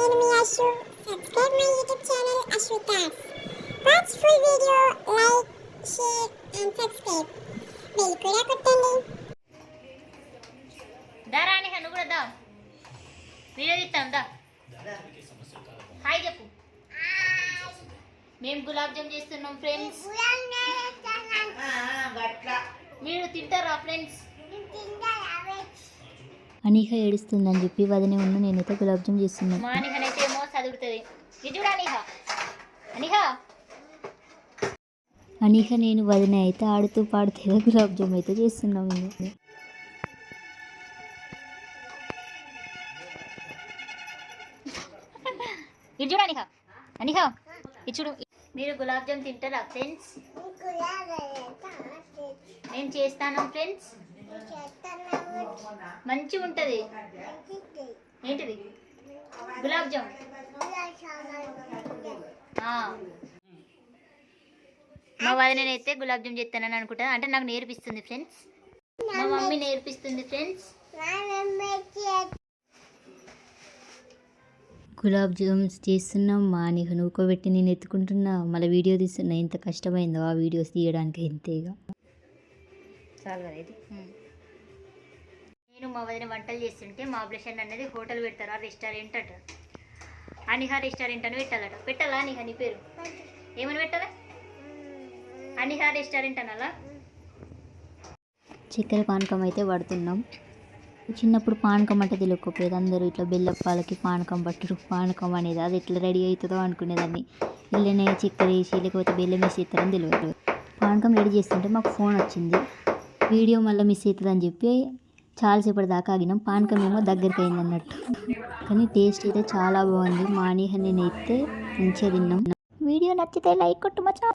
నేను మీ Ashwu subscribe my YouTube channel Ashwitha's watch full video like share and subscribe. Bell కూడా కొట్టండి. దా రాని నువ్వు కూడా దా. వీడియో తీస్తాం దా. హాయ్ చెప్పు. మేము గులాబ్ జామ్ చేస్తున్నాం ఫ్రెండ్స్ మీరు తింటారా ఫ్రెండ్స్ అనీహ ఏడుస్తుందని చెప్పి వదిన ఉన్న నేనైతే గులాబ్ జామ్ చేస్తున్నాను మా అనిహనైతే ఏమో చదువుతుంది. అనిహ నేను వదిన అయితే ఆడుతూ పాడుతూ గులాబ్ జామ్ అయితే చేస్తున్నాం మేము ఇది చూడు అనిహ అనిహ ఇది చూడు. మీరు గులాబ్ జామ్ తింటారా ఫ్రెండ్స్? నేను చేస్తాను ఫ్రెండ్స్. మంచి ఉంటుంది. ఏంటిది? గులాబ్ జామ్ మా వారి నేనైతే గులాబ్ జామ్ చేస్తానని అనుకుంటా. అంటే నాకు నేర్పిస్తుంది ఫ్రెండ్స్. మా మమ్మీ నేర్పిస్తుంది ఫ్రెండ్స్. గులాబ్ జామ్స్ చేస్తున్నాం మా నీకు నూకోబెట్టి నేను ఎత్తుకుంటున్నా. మళ్ళీ వీడియో తీస్తున్నా. ఎంత కష్టమైందో ఆ వీడియోస్ తీయడానికి ఇంతేగా చాలు కదా ఇది? నేను మా వదిన వంటలు చేస్తుంటే మా బ్లషన్ అనేది హోటల్ పెడతారా రెస్టారెంట్ అట. అనిహా రెస్టారెంట్ అని పెట్టాలట. పెట్టాలా అనిహా నీ పేరు? ఏమని పెట్టాలా? అనిహా రెస్టారెంట్ అనాలా? చక్కెర పానకం అయితే పడుతున్నాం చిన్నప్పుడు పానకం అంటే తెలియకపోయేది. అందరూ ఇట్లా బెల్లప్పాలకి పానకం పట్టరు పానకం అనేది అది ఎట్లా రెడీ అవుతుందో అనుకునేదాన్ని. ఇల్లనే చక్కెర వేసి లేకపోతే బెల్లం వేసి ఇస్తారని తెలియదు. పానకం రెడీ చేస్తుంటే మాకు ఫోన్ వచ్చింది. వీడియో మళ్ళీ మిస్ అవుతుందని చెప్పి చాలాసేపటి దాకా ఆగినాం. పానకం ఏమో దగ్గరికి అయింది అన్నట్టు. కానీ టేస్ట్ అయితే చాలా బాగుంది. మానేహ నేను అయితే మంచిగా తిన్నాం. వీడియో నచ్చితే లైక్ కొట్టు మచ్చా